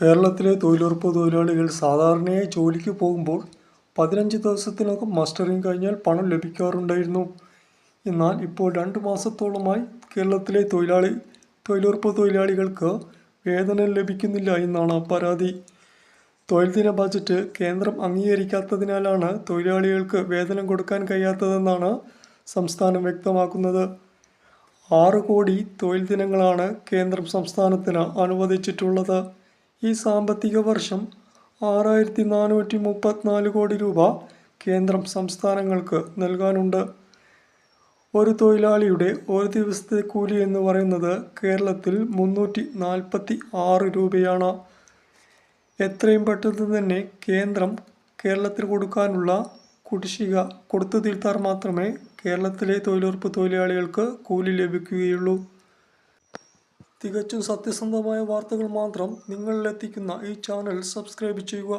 കേരളത്തിലെ തൊഴിലുറപ്പ് തൊഴിലാളികൾ സാധാരണയായി ജോലിക്ക് പോകുമ്പോൾ പതിനഞ്ച് ദിവസത്തിനകം മസ്റ്ററിങ് കഴിഞ്ഞാൽ പണം ലഭിക്കാറുണ്ടായിരുന്നു. എന്നാൽ ഇപ്പോൾ രണ്ട് മാസത്തോളമായി കേരളത്തിലെ തൊഴിലാളി തൊഴിലുറപ്പ് തൊഴിലാളികൾക്ക് വേതനം ലഭിക്കുന്നില്ല എന്നാണ് പരാതി. തൊഴിൽ ദിന ബജറ്റ് കേന്ദ്രം അംഗീകരിക്കാത്തതിനാലാണ് തൊഴിലാളികൾക്ക് വേതനം കൊടുക്കാൻ കഴിയാത്തതെന്നാണ് സംസ്ഥാനം വ്യക്തമാക്കുന്നത്. ആറ് കോടി തൊഴിൽ ദിനങ്ങളാണ് കേന്ദ്രം സംസ്ഥാനത്തിന് അനുവദിച്ചിട്ടുള്ളത്. ഈ സാമ്പത്തിക വർഷം ആറായിരത്തി നാനൂറ്റി മുപ്പത്തിനാല് കോടി രൂപ കേന്ദ്രം സംസ്ഥാനങ്ങൾക്ക് നൽകാനുണ്ട്. ഒരു തൊഴിലാളിയുടെ ഒരു ദിവസത്തെ കൂലി എന്ന് പറയുന്നത് കേരളത്തിൽ മുന്നൂറ്റി നാൽപ്പത്തി ആറ് രൂപയാണ്. എത്രയും പെട്ടെന്ന് തന്നെ കേന്ദ്രം കേരളത്തിൽ കൊടുക്കാനുള്ള കുടിശ്ശിക കൊടുത്തു തീർത്താൽ മാത്രമേ കേരളത്തിലെ തൊഴിലുറപ്പ് തൊഴിലാളികൾക്ക് കൂലി ലഭിക്കുകയുള്ളൂ. തികച്ചും സത്യസന്ധമായ വാർത്തകൾ മാത്രം നിങ്ങളിലെത്തിക്കുന്ന ഈ ചാനൽ സബ്സ്ക്രൈബ് ചെയ്യുക.